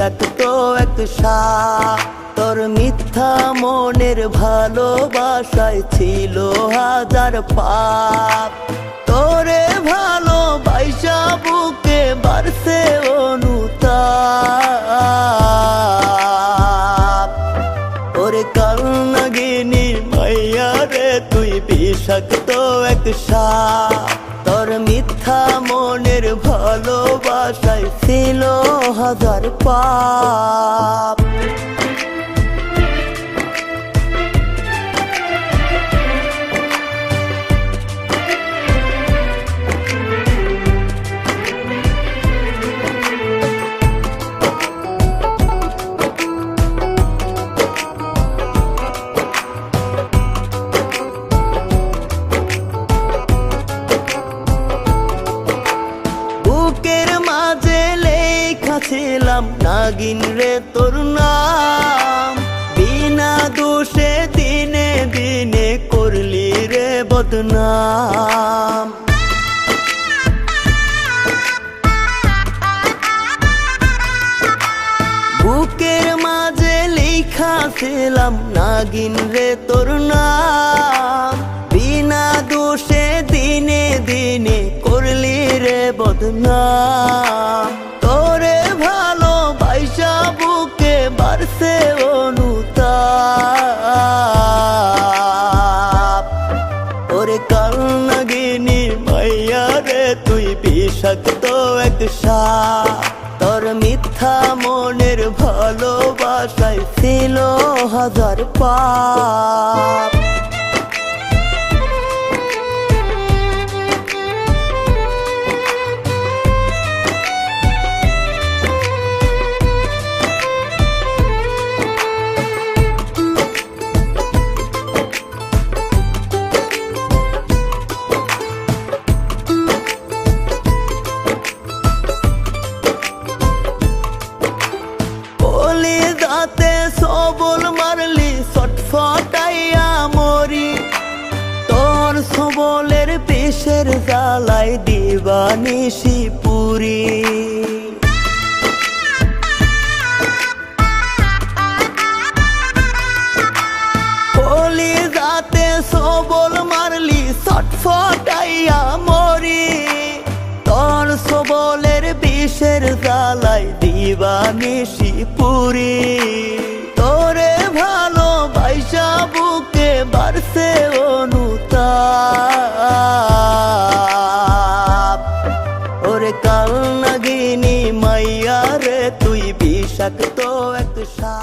এক সাপ। তোর মিথ্যা মনের ভালোবাসায় ছিল হাজার পাপ। তোরে ভালো বাইসা বুকে বাড়ছে অনুতাপ। ওরে কাল নাগিনী মাইয়া রে তুই বিষাক্ত এক সাপ। ছিল হাজার পাপ। ছিলাম নাগিন রে তোর নাম। বিনা দোষে দিনে দিনে করলি রে বদনাম। বুকের মাঝে লেখা ছিলাম, নাগিন রে তোর নাম। ওরে কাল নাগিনি মাইয়া রে, তুই বিষাক্ত এক তোর মিথ্যা মনের ভালোবাসায় ছিল হাজার পাপ। দাঁতে সবল মারলি ছটফটাইয়া মরি। তোর সবলের পেশের জ্বালাই দিবানিসি পুরি। বলি দাঁতে সবল মারলি ছটফটাইয়া মরি। তোর সবলের বিষের জ্বালাই দিবানিশি পুরি তোরে ভালো বাইসা বুকে বাড়ছে অনুতা ওরে কাল নাগিনী মাইয়া রে, তুই বিষাক্ত এক সা